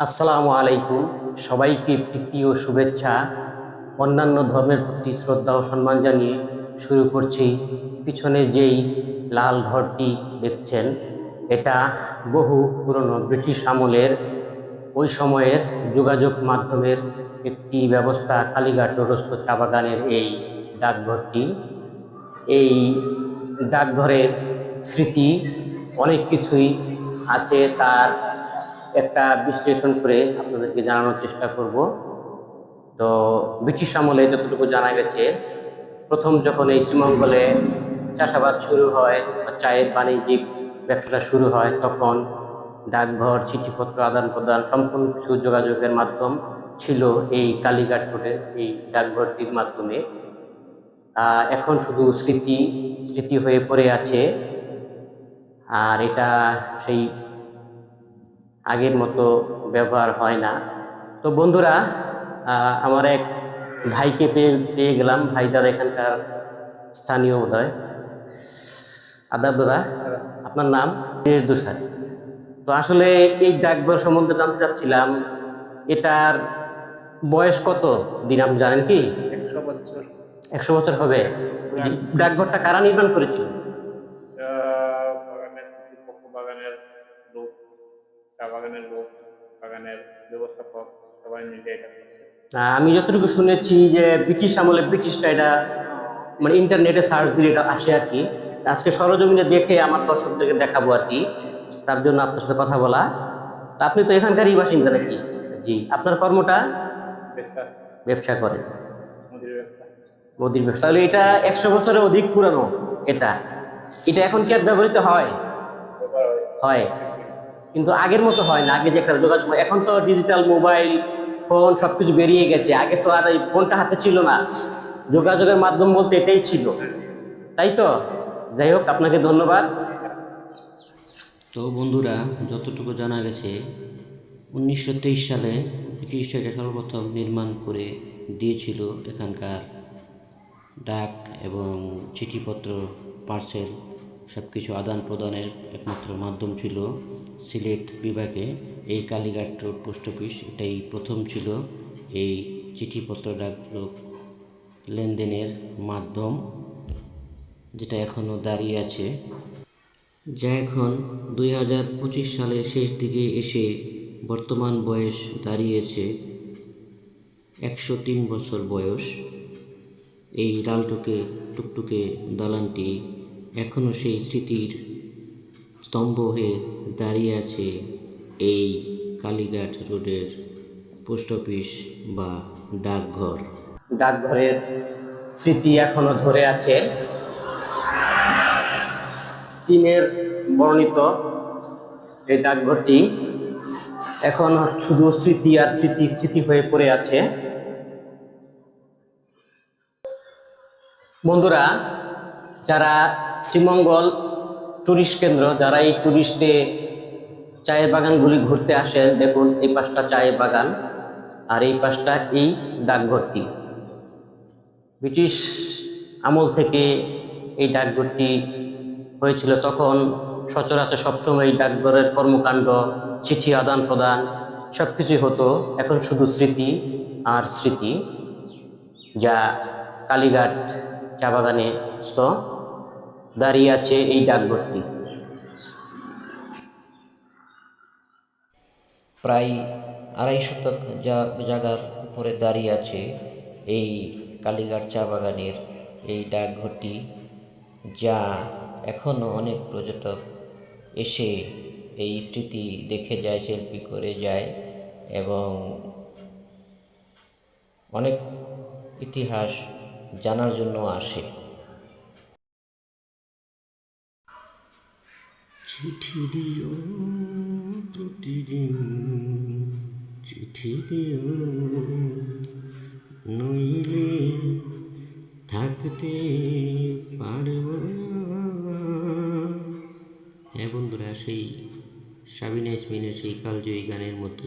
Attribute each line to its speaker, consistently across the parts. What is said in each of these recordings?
Speaker 1: আসসালামু আলাইকুম। সবাইকে প্রীতি ও শুভেচ্ছা। অন্যান্য ধর্মের প্রতি শ্রদ্ধা ও সম্মান জানিয়ে শুরু করছি। পিছনে যেই লাল ঘরটি দেখছেন, এটা বহু পুরনো ব্রিটিশ আমলের ওই সময়ের যোগাযোগ মাধ্যমের একটি ব্যবস্থা কালীঘাট রোডস্থ চা বাগানের এই ডাকঘরটি। এই ডাকঘরের স্মৃতি অনেক কিছুই আছে তার একটা বিশ্লেষণ করে আপনাদেরকে জানানোর চেষ্টা করব। তো ব্রিটিশ আমলে যতটুকু জানা গেছে, প্রথম যখন এই শ্রীমঙ্গলে চাষাবাদ শুরু হয় বা চায়ের বাণিজ্যিক ব্যবসাটা শুরু হয়, তখন ডাকঘর, চিঠিপত্র আদান প্রদান সম্পূর্ণ কিছু যোগাযোগের মাধ্যম ছিল এই কালীঘাট রোডের এই ডাকঘরটির মাধ্যমে। এখন শুধু স্মৃতি স্মৃতি হয়ে পড়ে আছে। আর এটা সেই আগের মতো ব্যবহার হয় না। তো বন্ধুরা আমার এক ভাইকে পেয়ে পেয়ে গেলাম। ভাইটার এখানকার স্থানীয় বোধহয়। আদাব দাদা আপনার নাম? দেশ দুসার তো আসলে এই ডাকঘর সম্বন্ধে জানতে চাচ্ছিলাম এটার বয়স কত দিন আপনি জানেন কি?
Speaker 2: একশো বছর।
Speaker 1: একশো বছর হবে। ডাকঘরটা কারা নির্মাণ করেছিল?
Speaker 2: বাগানের লোক বাগানের ব্যবস্থাপক সবাই মিলে এটা করছে।
Speaker 1: আমি যতটুকু শুনেছি যে ব্রিটিশ আমলে ব্রিটিশটা এটা মানে ইন্টারনেটে সার্চ দিলে এটা আসে আর কি। আজকে সরজমিনে দেখে আমার দর্শকদেরকে দেখাবো আর কি তার জন্য আপনার সাথে কথা বলা। তা আপনি তো এখানকারই বাসিন্দা নাকি? জি আপনার কর্মটা?
Speaker 2: ব্যবসা।
Speaker 1: করেন।
Speaker 2: মোদির ব্যবসা।
Speaker 1: তাহলে এটা একশো বছরের অধিক পুরানো এটা। এটা এখন কি আর ব্যবহৃত হয়।
Speaker 2: হয়।
Speaker 1: কিন্তু আগের মতো হয় না। আগে যে একটা যোগাযোগ এখন তো ডিজিটাল মোবাইল ফোন সবকিছু বেরিয়ে গেছে। আগে তো আর এই ফোনটা হাতে ছিল না। যোগাযোগের মাধ্যম বলতে এটাই ছিল। তাই তো? যাই হোক, আপনাকে ধন্যবাদ।
Speaker 3: তো বন্ধুরা, যতটুকু জানা গেছে, উনিশশো তেইশ সালে ব্রিটিশরা এটা সর্বপ্রথম নির্মাণ করে দিয়েছিল এখানকার ডাক এবং চিঠিপত্র পার্সেল সব কিছু আদান প্রদানের একমাত্র মাধ্যম ছিল সিলেট বিভাগে। এই কালীঘাট রোড পোস্ট অফিস, এটাই প্রথম ছিল এই চিঠিপত্র ডাক লেনদেনের মাধ্যম, যেটা এখনও দাঁড়িয়ে আছে। যা এখন দুই হাজার পঁচিশ সালের শেষ দিকে এসে বর্তমান বয়স দাঁড়িয়েছে একশো তিন বছর বয়স। এই লালটুকে টুকটুকে দালানটি এখনও সেই স্মৃতির স্তম্ভ হয়ে দাঁড়িয়ে আছে এই কালীঘাট রোডের পোস্ট অফিস বা ডাকঘর।
Speaker 1: ডাকঘরের স্মৃতি এখনও ধরে আছে। টিনের বর্ণিত এই ডাকঘরটি এখন শুধু স্মৃতি আর স্মৃতি স্মৃতি হয়ে পড়ে আছে। বন্ধুরা, যারা শ্রীমঙ্গল টুরিস্ট কেন্দ্র, যারা এই টুরিস্টে চায়ের বাগানগুলি ঘুরতে আসেন দেখুন এই পাশটা চায়ের বাগান আর এই পাশটা এই ডাকঘরটি। ব্রিটিশ আমল থেকে এই ডাকঘরটি হয়েছিল। তখন সচরাচর সবসময় এই ডাকঘরের কর্মকাণ্ড, চিঠি আদান প্রদান সব কিছুই হতো। এখন শুধু স্মৃতি আর স্মৃতি, যা কালীঘাট চা বাগানে স্থ। দাঁড়িয়ে আছে এই ডাকঘরটি।
Speaker 3: প্রায় আড়াই শতক জায়গার উপরে দাঁড়িয়ে আছে এই কালীঘাট চা বাগানের এই ডাকঘরটি, যা এখনও অনেক পর্যটক এসে এই স্মৃতি দেখে যায়, সেলফি করে যায় এবং অনেক ইতিহাস জানার জন্য আসে। চিঠি দিও প্রতিদিন, চিঠি দিও। নইলে থাকতে পারব হ্যাঁ বন্ধুরা, সেই সাবিনা ইসমিনের সেই কালজয়ী গানের মতো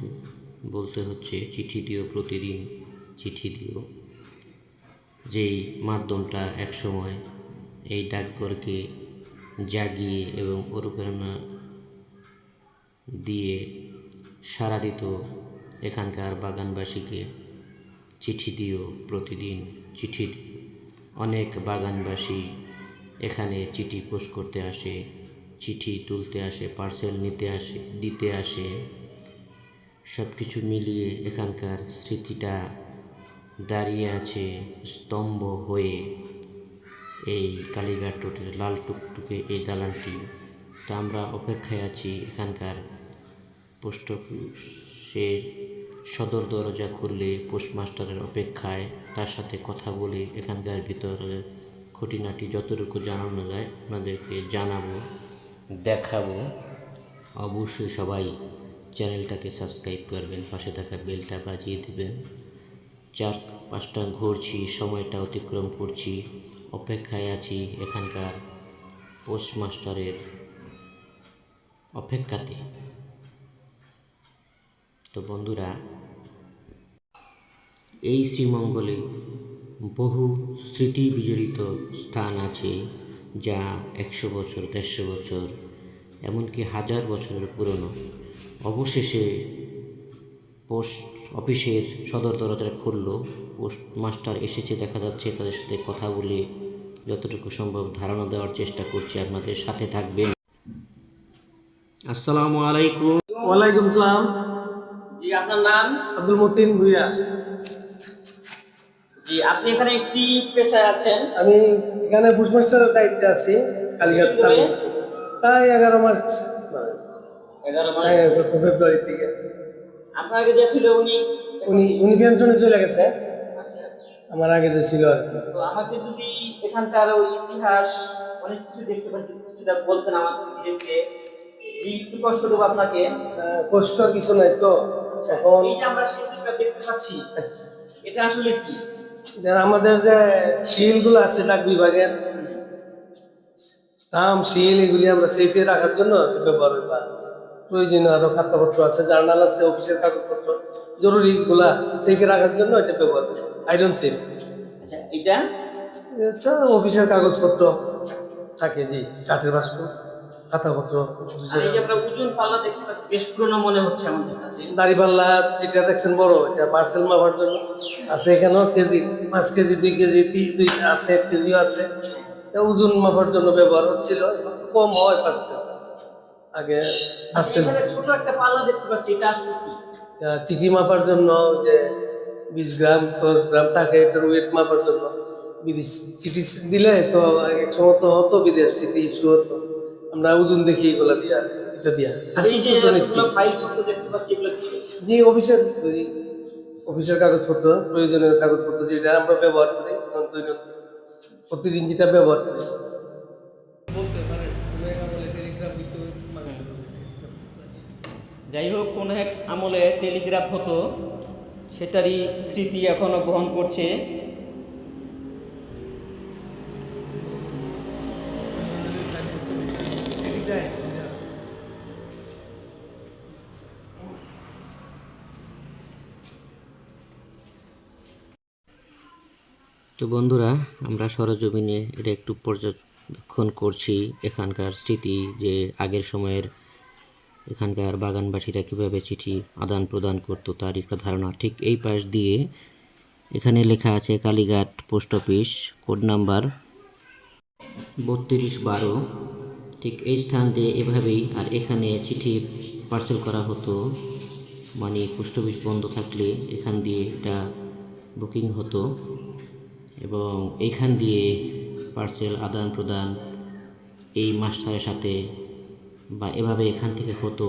Speaker 3: বলতে হচ্ছে, চিঠি দিও প্রতিদিন, চিঠি দিও। যেই মাধ্যমটা একসময় এই ডাকঘরকে জাগিয়ে এবং অনুপ্রেরণা দিয়ে সাড়া দিত এখানকার বাগানবাসীকে। চিঠি দিও প্রতিদিন, চিঠি অনেক বাগানবাসী এখানে চিঠি পোস্ট করতে আসে, চিঠি তুলতে আসে, পার্সেল নিতে আসে, দিতে আসে। সব কিছু মিলিয়ে এখানকার স্মৃতিটা দাঁড়িয়ে আছে স্তম্ভ হয়ে। এই কালীঘাট রোডের লাল টুকটুকে এই দালানটি। তা আমরা অপেক্ষায় আছি এখানকার পোস্ট অফিসের সদর দরজা খুললে পোস্টমাস্টারের অপেক্ষায় তার সাথে কথা বলে এখানকার ভিতরে খুঁটিনাটি যতটুকু জানানো যায় আপনাদেরকে জানাব, দেখাবো। অবশ্যই সবাই চ্যানেলটাকে সাবস্ক্রাইব করবেন, পাশে থাকা বেলটা বাজিয়ে দেবেন। চার পাঁচটা ঘুরছি, সময়টা অতিক্রম করছি। অপেক্ষায় আছি এখানকার পোস্টমাস্টারের অপেক্ষাতে। তো বন্ধুরা, এই শ্রীমঙ্গলে বহু স্মৃতি বিজড়িত স্থান আছে যা একশো বছর, দেড়শো বছর, এমনকি হাজার বছরের পুরনো। অবশেষে পোস্ট অফিসের সদর দরজা খুললো। পোস্ট মাস্টার এসেছে দেখা যাচ্ছে তাদের সাথে কথা বলে যতটুকু সম্ভব ধারণা দেওয়ার চেষ্টা করছি আপনাদের সাথে থাকবেন আসসালামু আলাইকুম।
Speaker 4: ওয়ালাইকুম সালাম।
Speaker 1: জি আপনার নাম?
Speaker 4: আব্দুল মতিন ভুইয়া।
Speaker 1: জি আপনি এখানে কি পেশায় আছেন?
Speaker 4: আমি এখানে বুশমাস্টারের দায়িত্বে আছি কালীঘাট সার্ভিস। প্রায় এগারো মাস
Speaker 1: এগারো মাস।
Speaker 4: হ্যাঁ, ফেব্রুয়ারি থেকে
Speaker 1: আপনার আগে যে ছিল উনি?
Speaker 4: উনি উনি পেনশনে চলে গেছে।
Speaker 1: আচ্ছা, আচ্ছা।
Speaker 4: আমার আগে যে ছিল আর
Speaker 1: তো আমাকে যদি এখানকার ওই ইতিহাস অনেক কিছু দেখতে পাচ্ছি কিছুটা বলতেন একটু কষ্ট দেবো আপনাকে?
Speaker 4: কষ্ট কিছু নাই তো। এখন
Speaker 1: আমরা শিল্পটা দেখতে পাচ্ছি। এটা আসলে কি?
Speaker 4: আমাদের যে শিলগুলো আছে ডাক বিভাগের স্টাম্প শিল এগুলি আমরা সেফে রাখার জন্য ব্যবহার বা প্রয়োজনীয় আরও খাতাপত্র আছে জার্নাল আছে অফিসের কাগজপত্র জরুরি গুলা সেফে রাখার জন্য এটা ব্যবহার করি। আইরন সেফ
Speaker 1: আচ্ছা এটা?
Speaker 4: এটা অফিসের কাগজপত্র থাকে জি কাঠের বাস্ক খাতাপত্র
Speaker 1: আর
Speaker 4: অফিসের
Speaker 1: এই যে আমরা ওজন পাল্লা দেখতে বেশ পুরনো মনে হচ্ছে আমাদের কাছে।
Speaker 4: দাড়িপাল্লা যেটা দেখছেন বড় এটা পার্সেল মাপার জন্য। আছে এখানেও কেজি পাঁচ কেজি দুই কেজি তি- দুই আছে এক কেজিও আছে। ওজন মাপার জন্য ব্যবহার হচ্ছিল কম হয় পার্সেল আগে
Speaker 1: কি?
Speaker 4: চিঠি মাপার জন্য যে বিশ গ্রাম দশ গ্রাম থাকে এটার ওয়েট মাপার জন্য বিদেশ চিঠি দিলে তো এক সময় তো হতো বিদেশ চিঠি ইস্যু হতো। আমরা ওজন দেখি এগুলা দিয়া এটা দিয়া।
Speaker 1: যে
Speaker 4: অফিসের অফিসের কাগজপত্র প্রয়োজনীয় কাগজপত্র যেটা আমরা ব্যবহার করি দৈনন্দিন। প্রতিদিন যেটা ব্যবহার করি
Speaker 5: যাই হোক কোনো এক আমলে টেলিগ্রাফ হতো, সেটারই স্মৃতি এখনও বহন করছে।
Speaker 3: তো বন্ধুরা, আমরা সরজমিনে এটা একটু পর্যবেক্ষণ করছি, এখানকার স্মৃতি যে আগের সময়ের এখানকার বাগানবাসীরা কীভাবে চিঠি আদান প্রদান করতো তার একটা ধারণা। ঠিক এই পাশ দিয়ে এখানে লেখা আছে Kalighat post office, code number বত্রিশ বারো। ঠিক এই স্থান দিয়ে এভাবেই আর এখানে চিঠি পার্সেল করা হতো। মানে পোস্ট অফিস বন্ধ থাকলে এখান দিয়ে এটা বুকিং হতো এবং এইখান দিয়ে পার্সেল আদান প্রদান এই মাস্টারের সাথে বা এভাবে এখান থেকে হতো।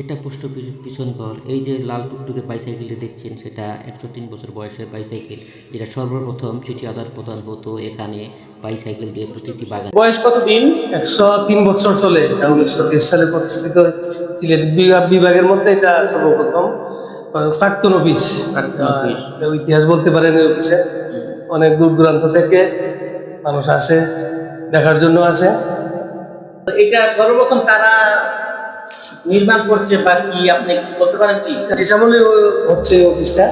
Speaker 3: এটা পুষ্ট পিছন ঘর। এই যে লাল টুকটুকে বাইসাইকেলটি দেখছেন সেটা একশো তিন বছর বয়সের বাইসাইকেল যেটা সর্বপ্রথম চিঠি আদান প্রদান হতো এখানে বাইসাইকেল দিয়ে প্রতিটি বাগান।
Speaker 1: বয়স কতদিন
Speaker 4: একশো তিন বছর চলে। উনিশশো তেইশ সালে প্রতিষ্ঠিত বিভাগ বিভাগের মধ্যে এটা সর্বপ্রথম। প্রাক্তন অফিস।
Speaker 3: অফিস।
Speaker 4: এটা ইতিহাস বলতে পারেন এই অফিসে। অনেক দূর দূরান্ত থেকে মানুষ আসে দেখার জন্য আসে।
Speaker 1: এটা সর্বপ্রথম কারা নির্মাণ করছে বা কি আপনি বলতে পারেন কি?
Speaker 4: হচ্ছে অফিসটা।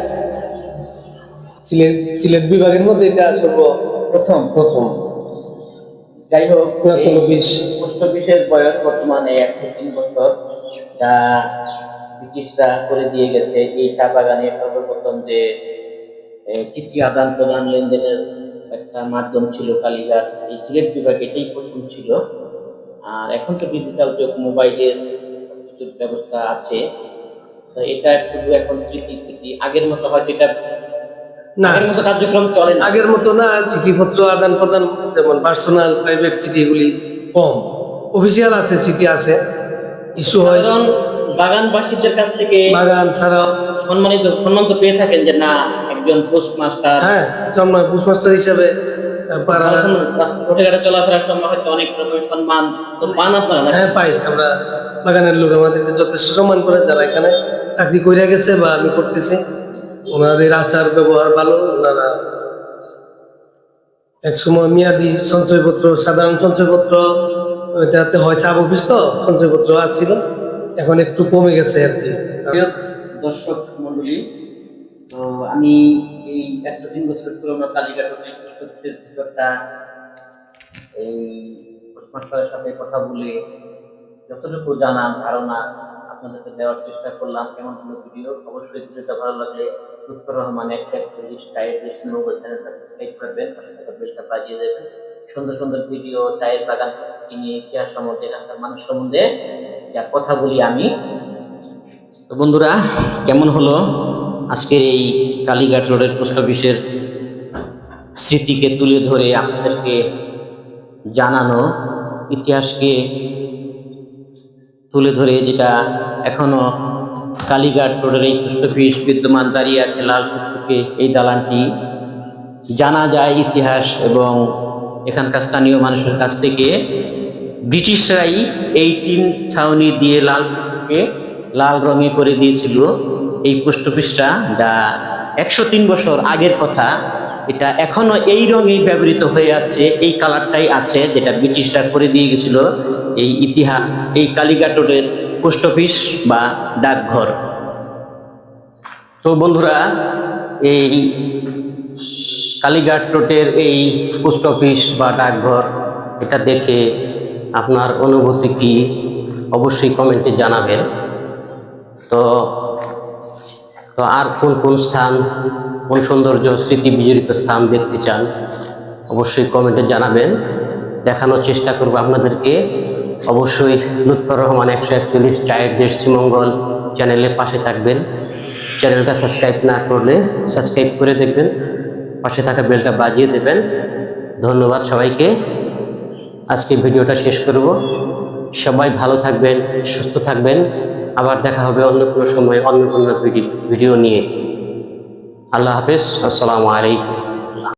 Speaker 4: সিলেট সিলেট বিভাগের মধ্যে এটা সর্বপ্রথম। প্রথম।
Speaker 1: যাই হোক
Speaker 4: পুরাতন অফিস।
Speaker 1: পোস্ট অফিসের বয়স বর্তমানে একশো তিন বছর। যা ব্রিটিশরা করে দিয়ে গেছে এই চা বাগানে সর্বপ্রথম যে চিঠি আদান প্রদান লেনদেনের একটা মাধ্যম ছিল কালীঘাট। এই সিলেট বিভাগ এটাই প্রথম ছিল। আর এখন তো ডিজিটাল যুগ মোবাইলের ব্যবস্থা আছে। তো এটা শুধু এখন স্মৃতি স্মৃতি। আগের মতো হয়তো এটা
Speaker 4: না।
Speaker 1: আগের মতো কার্যক্রম চলে না।
Speaker 4: আগের মতো না চিঠিপত্র আদান প্রদান যেমন পার্সোনাল প্রাইভেট চিঠি এগুলি কম। অফিসিয়াল আছে চিঠি আছে ইস্যু হয়।
Speaker 1: বাগানবাসীদের কাছ থেকে
Speaker 4: বাগান ছাড়াও
Speaker 1: সম্মানিত সম্মান তো পেয়ে থাকেন যে না একজন পোস্ট মাস্টার
Speaker 4: হ্যাঁ জন্ম পুষ্পমাস্টার হিসাবে
Speaker 1: ঘটে ঘাটে চলাফেরার সময় হয়তো অনেক রকমের সম্মান তো পান আপনারা
Speaker 4: হ্যাঁ পাই। আমরা বাগানের লোক আমাদেরকে যথেষ্ট সম্মান করে যারা এখানে চাকরি করে গেছে বা আমি করতেছি। ওনাদের আচার ব্যবহার ভালো ওনারা এক সময় মেয়াদি সঞ্চয়পত্র সাধারণ সঞ্চয়পত্র এটাতে হয় সাব অফিস তো সঞ্চয়পত্র আসছিল এখন একটু কমে গেছে আর কি।
Speaker 1: দর্শক মন্ডলী তো আমি এই একশো তিন বছর পুরোনো কালীঘাট হচ্ছে ভিতরটা এই পোস্টমাস্টারের সাথে কথা বলে যতটুকু জানা ধারণা আপনাদেরকে দেওয়ার চেষ্টা করলাম। কেমন হলো ভিডিও? অবশ্যই ভিডিওটা ভালো লাগলে লুৎফর রহমান একটা একচল্লিশ চ্যানেলটা সাবস্ক্রাইব করবেন বেলটা বাজিয়ে দেবেন। সুন্দর সুন্দর ভিডিও, চায়ের বাগান নিয়ে ইতিহাস সম্বন্ধে, এখানকার মানুষ সম্বন্ধে যা কথা বলি আমি। তো বন্ধুরা, কেমন হলো? আজকের এই কালীঘাট রোডের পোস্ট অফিসের স্মৃতিকে তুলে ধরে আপনাদেরকে জানানো, ইতিহাসকে তুলে ধরে যেটা এখনও কালীঘাট রোডের এই পোস্ট অফিস বিদ্যমান দাঁড়িয়ে আছে লাল টুকটুকে এই দালানটি। জানা যায় ইতিহাস এবং এখানকার স্থানীয় মানুষের কাছ থেকে ব্রিটিশরাই এই টিন ছাউনি দিয়ে লাল লাল রঙে করে দিয়েছিল। এই পোস্ট অফিসটা যা একশো তিন বছর আগের কথা, এটা এখনও এই রঙেই ব্যবহৃত হয়ে আছে, এই কালারটাই আছে যেটা ব্রিটিশরা করে দিয়ে গেছিল এই ইতিহাস, এই কালীঘাট রোডের পোস্ট অফিস বা ডাকঘর। তো বন্ধুরা, এই কালীঘাট রোডের এই পোস্ট অফিস বা ডাকঘর, এটা দেখে আপনার অনুভূতি কি? অবশ্যই কমেন্টে জানাবেন। তো তো আর কোন কোন স্থান, কোন সৌন্দর্য স্মৃতি বিজড়িত স্থান দেখতে চান, অবশ্যই কমেন্টে জানাবেন। দেখানোর চেষ্টা করব আপনাদেরকে। অবশ্যই লুৎফর রহমান একশো একচল্লিশ চায়ের দেশ শ্রীমঙ্গল চ্যানেলের পাশে থাকবেন। চ্যানেলটা সাবস্ক্রাইব না করলে সাবস্ক্রাইব করে দেখবেন। পাশে থাকা বেলটা বাজিয়ে দেবেন। ধন্যবাদ সবাইকে। আজকে ভিডিওটা শেষ করব। সবাই ভালো থাকবেন, সুস্থ থাকবেন। আবার দেখা হবে অন্য কোনো সময় অন্য কোনো ভিডিও নিয়ে। আল্লাহ হাফেজ আসসালামু আলাইকুম।